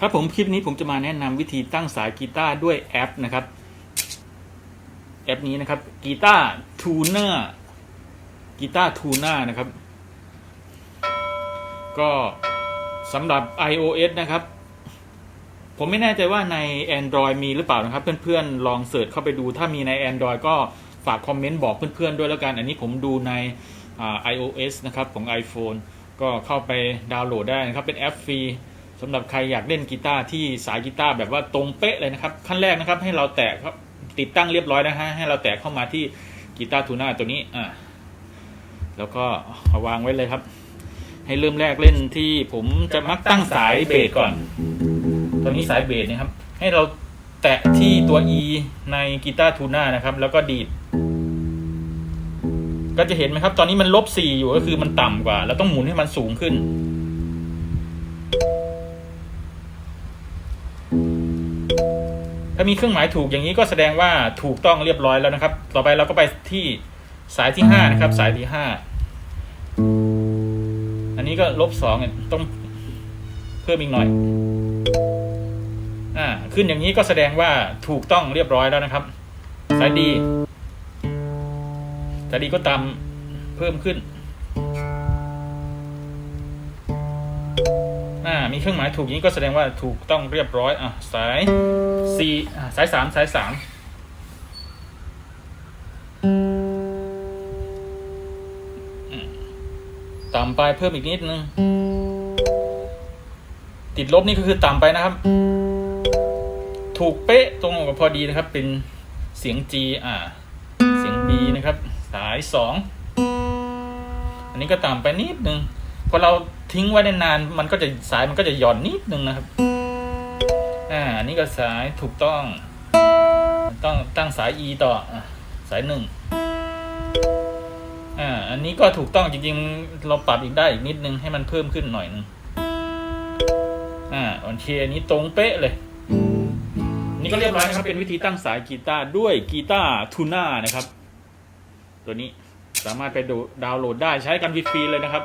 ครับผมคลิปนี้ผมจะมาแนะนำวิธีตั้งสายกีตาร์ด้วยแอปนะครับ แอปนี้นะครับกีตาร์ทูเนอร์กีตาร์ทูน่านะครับ ก็สำหรับ iOS นะครับ ผมไม่แน่ใจว่าใน Android มีหรือเปล่านะครับ เพื่อนๆ ลองเสิร์ชเข้าไปดู ถ้ามีใน Android ก็ฝากคอมเมนต์บอกเพื่อนๆ ด้วยแล้วกัน อันนี้ผมดูในอ่า iOS นะครับของ iPhone ก็เข้าไปดาวน์โหลดได้นะครับ เป็นแอปฟรี สำหรับใครอยากเล่นกีตาร์ที่สายกีตาร์แบบว่าตรงเป๊ะเลยนะครับ ขั้นแรกนะครับให้เราแตะครับติดตั้งเรียบร้อยนะฮะให้เราแตะเข้ามาที่กีตาร์ทูน่าตัวนี้อ่าแล้วก็เอาวางไว้เลยครับ ให้เริ่มแรกเล่นที่ผมจะมักตั้งสายเบสก่อน ตัวนี้สายเบสนะครับ ให้เราแตะที่ตัว E ในกีตาร์ทูน่านะครับ แล้วก็ดีดก็จะเห็นไหมครับ ตอนนี้มันลบสี่อยู่ก็คือมันต่ำกว่าเราต้องหมุนให้มันสูงขึ้น ถ้ามีเครื่องหมายถูกอย่างนี้ก็แสดงว่าถูกต้องเรียบร้อยแล้วนะครับ ต่อไปเราก็ไปที่สายที่ห้านะครับ สายที่ห้าอันนี้ก็ลบสองเนี่ยต้องเพิ่มอีกหน่อยอ่าขึ้นอย่างนี้ก็แสดงว่าถูกต้องเรียบร้อยแล้วนะครับ สายดีสายดีก็ตามเพิ่มขึ้น มีเครื่องหมายถูกอย่างนี้ก็แสดงว่าถูกต้องเรียบร้อยอะสายสี่อ่าสายสามสายสามอืมต่ำไปเพิ่มอีกนิดนึง ติดลบนี่ก็คือต่ำไปนะครับ ถูกเป๊ะตรงกับพอดีนะครับ เป็นเสียง G อ่า เสียง B นะครับ สายสองอันนี้ก็ต่ำไปนิดนึง พอเราทิ้งไว้นานๆมันก็จะสายมันก็จะหย่อนนิดนึงนะครับ อ่าอันนี้ก็สายถูกต้อง ต้องตั้งสาย E ต่อสายหนึ่งอ่าอันนี้ก็ถูกต้องจริงๆ เราปรับอีกได้อีกนิดนึงให้มันเพิ่มขึ้นหน่อยนึงอ่าโอเคอันนี้ตรงเป๊ะเลย นี่ก็เรียบร้อยนะครับ เป็นวิธีตั้งสายกีตาร์ด้วยกีตาร์ทูน่านะครับ ตัวนี้สามารถไปดูดาวน์โหลดได้ใช้กันฟรีๆเลยนะครับ